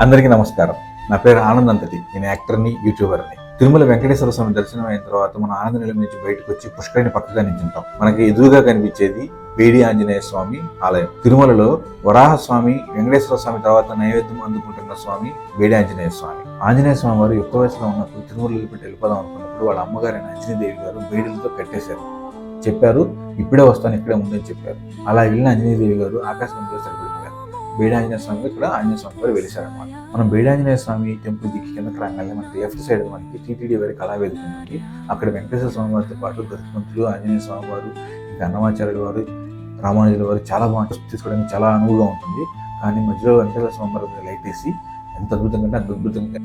అందరికీ నమస్కారం. నా పేరు ఆనంద్ అంతటి. నేను యాక్టర్ని యూట్యూబర్ని. తిరుమల వెంకటేశ్వర స్వామి దర్శనం అయిన తర్వాత మన ఆనంద నిలయం నుంచి బయటకు వచ్చి పుష్కరిని పక్కగా నించుంటాం. మనకి ఎదురుగా కనిపించేది బేడి ఆంజనేయ స్వామి ఆలయం. తిరుమలలో వరాహ స్వామి వెంకటేశ్వర స్వామి తర్వాత నైవేద్యం అందుకుంటున్న స్వామి బేడి ఆంజనేయ స్వామి. ఆంజనేయ స్వామి వారు ఎక్కువ వయసులో ఉన్నప్పుడు తిరుమలలో పెట్టి వెళ్ళిపోదాం అనుకున్నప్పుడు వాళ్ళ అమ్మగారైన అంజనీదేవి గారు బేడీలతో కట్టేశారు. చెప్పారు ఇప్పుడే వస్తాను ఇక్కడే ఉందని చెప్పారు. అలా వెళ్ళిన అంజనీదేవి గారు ఆకాశంలో బీడాంజనేయ స్వామి ఇక్కడ ఆంజనేయ స్వామి గారు వెలిశారనమాట మనం బీడాంజనేయ ఆంజనేయ స్వామి టెంపుల్ దిక్కి కింద రాగానే మనకి లెఫ్ట్ సైడ్ మనకి టీటీడీ వారి కళావేదిక ఉంది అక్కడ వెంకటేశ్వర స్వామి వారితో పాటు గరుత్మంతులు ఆంజనేయ స్వామి వారు అన్నమాచార్యుల వారు రామానుజుల వారు చాలా బాగా తీసుకోవడానికి చాలా అనువుగా ఉంటుంది. కానీ మధ్యలో వెంకటేశ్వర స్వామి వారి లైట్ వేసి ఎంత అద్భుతంగా అంటే అంత అద్భుతంగా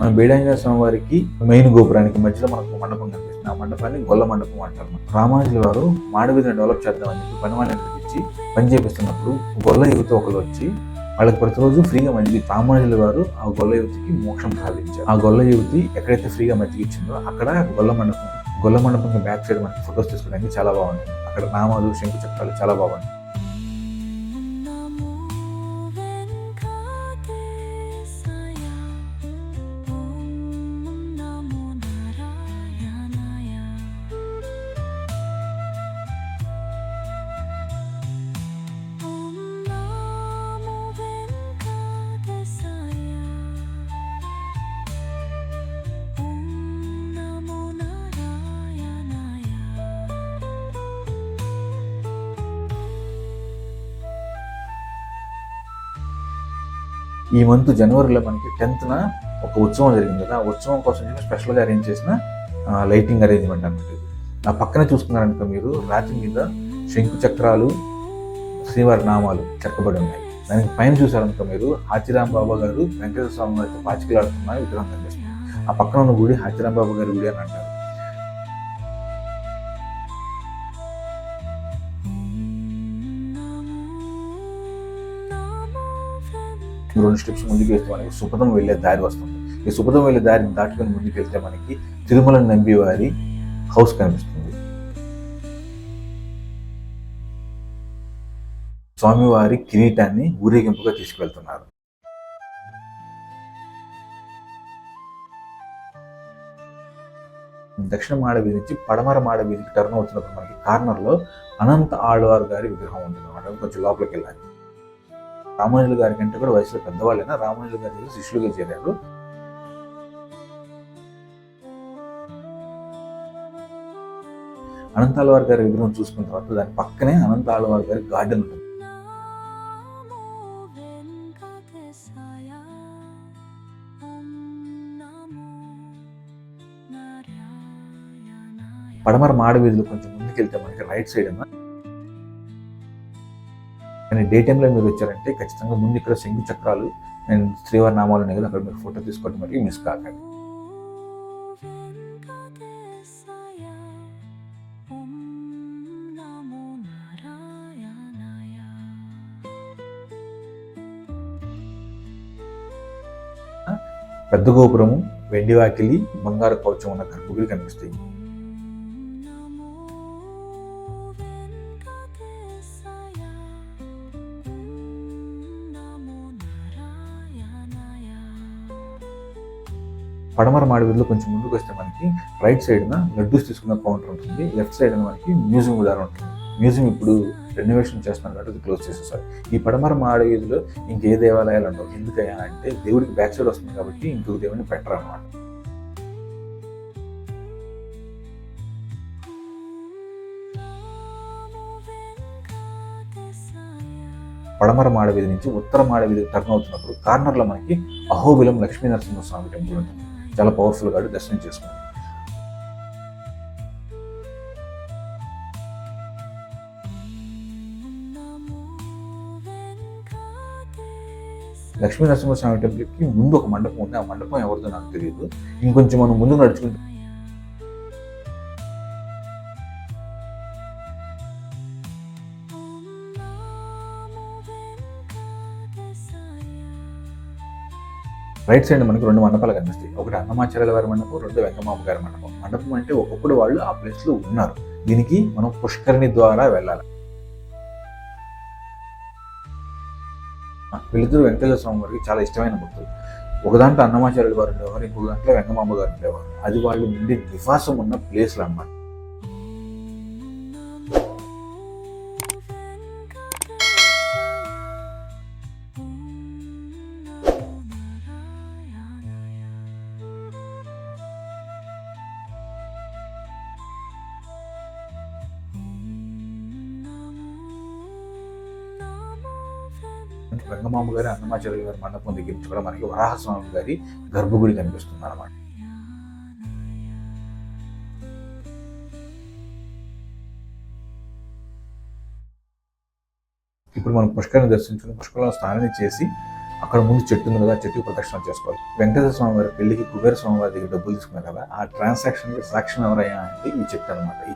మన బేడాంజనేయ స్వామి వారికి మెయిన్ గోపురానికి మధ్యలో మనకు మండపం కనిపిస్తుంది. ఆ మండపాన్ని గొల్ల మండపం అంటారు. మనం. రామానుజుల వారు మాడవీధిని డెవలప్ చేద్దామని చెప్పి పని వాళ్ళని పిలిపించి పని చేపిస్తున్నప్పుడు గొల్ల యువత ఒకరు వచ్చి వాళ్ళకి ప్రతిరోజు ఫ్రీగా మజ్జిగ రామానుజుల వారు ఆ గొల్ల యువతికి మోక్షం సాధించారు. ఆ గొల్ల యువతి ఎక్కడైతే ఫ్రీగా మజ్జిగ ఇచ్చిందో అక్కడ గొల్ల మండపం గొల్ల మండపం బ్యాక్ సైడ్ మనకి ఫొటోస్ తీసుకోవడానికి చాలా బాగుంది అక్కడ నామాలు శంకు చక్రాలు చాలా బాగుంటాయి. ఈ మంత్ జనవరిలో మనకి టెన్త్న ఒక ఉత్సవం జరిగింది కదా. ఆ ఉత్సవం కోసం చెప్పి స్పెషల్గా అరేంజ్ చేసిన లైటింగ్ అరేంజ్మెంట్ అనమాట ఆ పక్కనే చూసుకున్నారనుకో మీరు రాతి మీద శంకు చక్రాలు శ్రీవారి నామాలు చెక్కబడి ఉన్నాయి. దానికి పైన చూసారనుకో మీరు హాచిరాం బాబా గారు వెంకటేశ్వర స్వామి గారితో పాచికలాడుతున్న విగ్రహం కనిపిస్తుంది. ఆ పక్కన ఉన్న గుడి హాచిరాం బాబా గారి గుడి అని అంటారు. రెండు స్టెప్స్ ముందుకు వేస్తే మనకి సుపథం వెళ్ళే దారి వస్తుంది. ఈ సుపథం వెళ్ళే దారిని దాటుకొని ముందుకు వెళ్తే మనకి తిరుమల నంబివారి హౌస్ కనిపిస్తుంది. స్వామివారి కిరీటాన్ని ఊరేగింపుగా తీసుకువెళ్తున్నారు. దక్షిణ మాడవి నుంచి పడమర మాడవీధికి టర్న్ అవుతున్నప్పుడు మనకి కార్నర్లో అనంత ఆళ్వారు గారి విగ్రహం ఉంటుంది. అనమాట కొంచెం లోపలికి వెళ్ళాలి. రామానుజులు గారి కంటే కూడా వయసులో పెద్దవాళ్ళైనా రామానుజులు గారి దగ్గర శిష్యులుగా చేరారు. అనంతాలవారి గారి విగ్రహం చూసుకున్న తర్వాత దాని పక్కనే అనంతాలవారి గారి గార్డెన్ ఉంటుంది. పడమర మాడ వీధిలో కొంచెం ముందుకెళ్తే మనకి రైట్ సైడ్ అన్న కానీ డే టైంలో మీరు వచ్చారంటే ఖచ్చితంగా ముందు ఇక్కడ శంకు చక్రాలు అండ్ శ్రీవారి నామాలు ఉన్నాయి కదా అక్కడ మీరు ఫోటో తీసుకోవడం మరి మిస్ కాకండి పెద్ద గోపురము వెండి వాకిలి బంగారు కవచం ఉన్న గర్భగుడి కనిపిస్తాయి. పడమర మాడ వీధిలో కొంచెం ముందుకు వస్తే మనకి రైట్ సైడ్న లడ్డూస్ తీసుకున్న కౌంటర్ ఉంటుంది. లెఫ్ట్ సైడ్ మనకి మ్యూజియం కూడా ఉంటుంది. మ్యూజియం ఇప్పుడు రెనోవేషన్ చేస్తున్నారు కాబట్టి అది క్లోజ్ చేసేసారు. ఈ పడమర మాడవీధిలో ఇంకే దేవాలయాలు ఉండవు. ఎందుకయ్యా అంటే దేవుడికి బ్యాక్ సైడ్ వస్తుంది కాబట్టి ఇంకొక దేవుడిని పెట్టరు అనమాట పడమర మాడవీధి నుంచి ఉత్తర మాడవీధి టర్న్ అవుతున్నప్పుడు కార్నర్లో మనకి అహోబిలం లక్ష్మీనరసింహస్వామి టెంపుల్ ఉంటుంది. చాలా పవర్ఫుల్ గాడు దర్శనం చేసుకోండి లక్ష్మీ నరసింహస్వామి టెంపుల్కి ముందు ఒక మండపం ఉంది. ఆ మండపం ఎవరిదో నాకు తెలియదు. ఇంకొంచెం మనం ముందు నడుచుకుంటే రైట్ సైడ్ మనకి రెండు మండపాలు కనిపిస్తాయి. ఒకటి అన్నమాచార్యుల వారి మండపం రెండు వెంకమామ గారి మండపం. మండపం అంటే ఒకప్పుడు వాళ్ళు ఆ ప్లేస్లో ఉన్నారు. దీనికి మనం పుష్కరిణి ద్వారా వెళ్ళాలి. వీళ్ళిద్దరు వెంకటేశ్వర స్వామి వారికి చాలా ఇష్టమైన భక్తులు. ఒక దాంట్లో అన్నమాచార్యుల వారు ఉండేవారు ఇంకొక దాంట్లో వెంకమామ గారు ఉండేవారు. అది వాళ్ళు నుండి నివాసం ఉన్న ప్లేస్లు అన్నమాట. వెంగమామ గారి అన్నమాచార్య గారి మండపం దగ్గర నుంచి కూడా మనకి వరాహస్వామి గారి గర్భగుడి కనిపిస్తుంది అనమాట ఇప్పుడు మనం పుష్కరాన్ని దర్శించుకుని పుష్కరంలో స్నానం చేసి అక్కడ ముందు చెట్టు ఉంది కదా ఆ ప్రదక్షిణ చేసుకోవాలి. వెంకటేశ్వర స్వామి వారి పెళ్ళికి కుబేర స్వామి వారి దగ్గర డబ్బులు తీసుకున్నారు కదా ఆ ట్రాన్సాక్షన్కి సాక్ష్యం ఎవరయ్యా అంటే ఈ చెట్టు అనమాట ఈ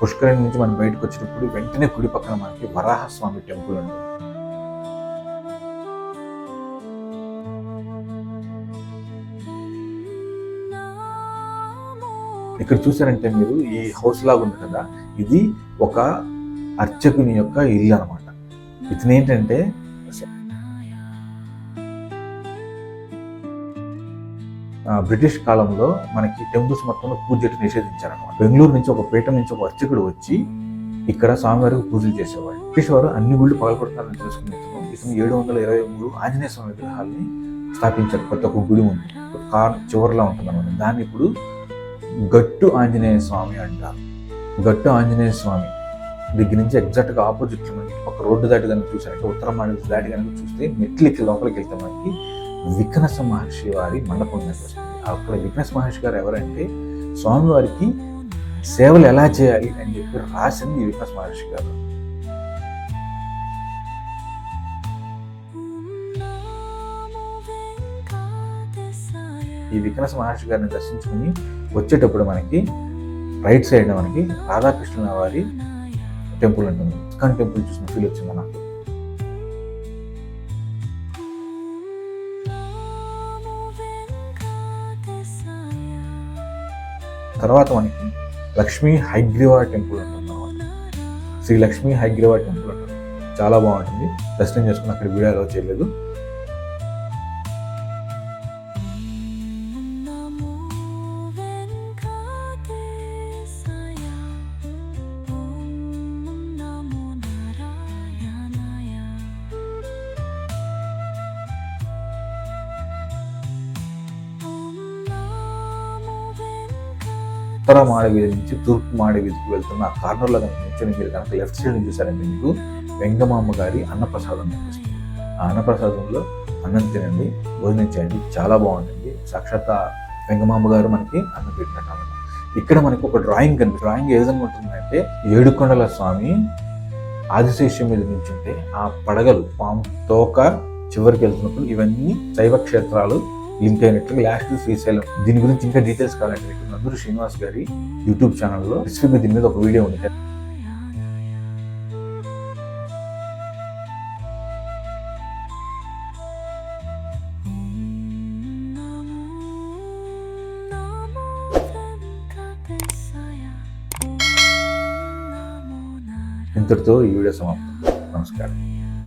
పుష్కరిణి నుంచి మనం బయటకు వచ్చినప్పుడు వెంటనే కుడి పక్కన మనకి వరాహస్వామి టెంపుల్ ఉంటుంది ఇక్కడ చూసారంటే మీరు ఈ హౌస్ లాగా ఉంది కదా ఇది ఒక అర్చకుని యొక్క ఇల్లు అనమాట ఇతను బ్రిటిష్ కాలంలో మనకి టెంపుల్స్ మొత్తంలో పూజ చేయడం నిషేధించారనమాట బెంగళూరు నుంచి ఒక పీఠం నుంచి ఒక అర్చకుడు వచ్చి ఇక్కడ స్వామివారికి పూజలు చేసేవాడు. బ్రిటిష్ వారు అన్ని గుళ్ళు పగలగొడుతున్నారని తెలుసుకుని ఇతను ఏడు వందల ఇరవై మూడు ఆంజనేయ స్వామి విగ్రహాల్ని స్థాపించారు. ప్రతి ఒక్క గుడి ఉంది కార్ చివరిలో ఉంటుంది అనమాట దాన్ని ఇప్పుడు గట్టు ఆంజనేయ స్వామి అంటారు. గట్టు ఆంజనేయ స్వామి దగ్గర నుంచి ఎగ్జాక్ట్గా ఆపోజిట్ మనకి ఒక రోడ్డు దాటి కనుక చూసారంటే ఉత్తర మాడి దాటి కనుక చూస్తే మెట్లు ఎక్కి లోపలికి వెళ్తే మనకి వికనస మహర్షి వారి మండపం కనిపిస్తుంది అక్కడ వికనస మహర్షి గారు ఎవరంటే స్వామివారికి సేవలు ఎలా చేయాలి అని చెప్పి రాసింది ఈ వికనస మహర్షి గారు. ఈ వికనస మహర్షి గారిని దర్శించుకుని వచ్చేటప్పుడు మనకి రైట్ సైడ్ మనకి రాధాకృష్ణుల వారి టెంపుల్ ఉంటుంది. ఇస్కాన్ టెంపుల్ చూసిన ఫీల్ వచ్చింది నాకు? తర్వాత మనకి లక్ష్మీ హైగ్రీవా టెంపుల్ ఉంటుంది శ్రీ లక్ష్మీ హైగ్రీవా టెంపుల్ అంటారు. చాలా బాగుంటుంది. దర్శనం చేసుకుని అక్కడ వీడియోలో చేయలేదు. ఉత్తర మాడవీధి నుంచి తూర్పు మాడవీధికి వెళ్తున్న ఆ కార్నర్లో కనుక నిల్చొని మీరు కనుక లెఫ్ట్ సైడ్ చూసారంటే మీకు వెంగమామ గారి అన్నప్రసాదం కనిపిస్తుంది. ఆ అన్నప్రసాదంలో అన్నం తినండి భోజనం చేయండి చాలా బాగుంటుంది. సాక్షాత్ వెంగమామ గారు మనకి అన్నం పెట్టినట్టు అనమాట ఇక్కడ మనకి ఒక డ్రాయింగ్ కనిపి డ్రాయింగ్ ఏ విధంగా ఉంటుందంటే ఏడుకొండల స్వామి ఆదిశేషం మీద నిల్చుంటే ఆ పడగలు పాము తోక చివరికి వెళ్తున్నప్పుడు ఇవన్నీ శైవ క్షేత్రాలు లింక్ అయినట్లు లాస్ట్ శ్రీశైలం దీని గురించి ఇంకా డీటెయిల్స్ కావాలంటే మీకు నందూరు శ్రీనివాస్ గారి యూట్యూబ్ ఛానల్లో స్పెసిఫిక్గా దీని మీద ఒక వీడియో ఉంది. ఇంతటితో ఈ వీడియో సమాప్తం. నమస్కారం.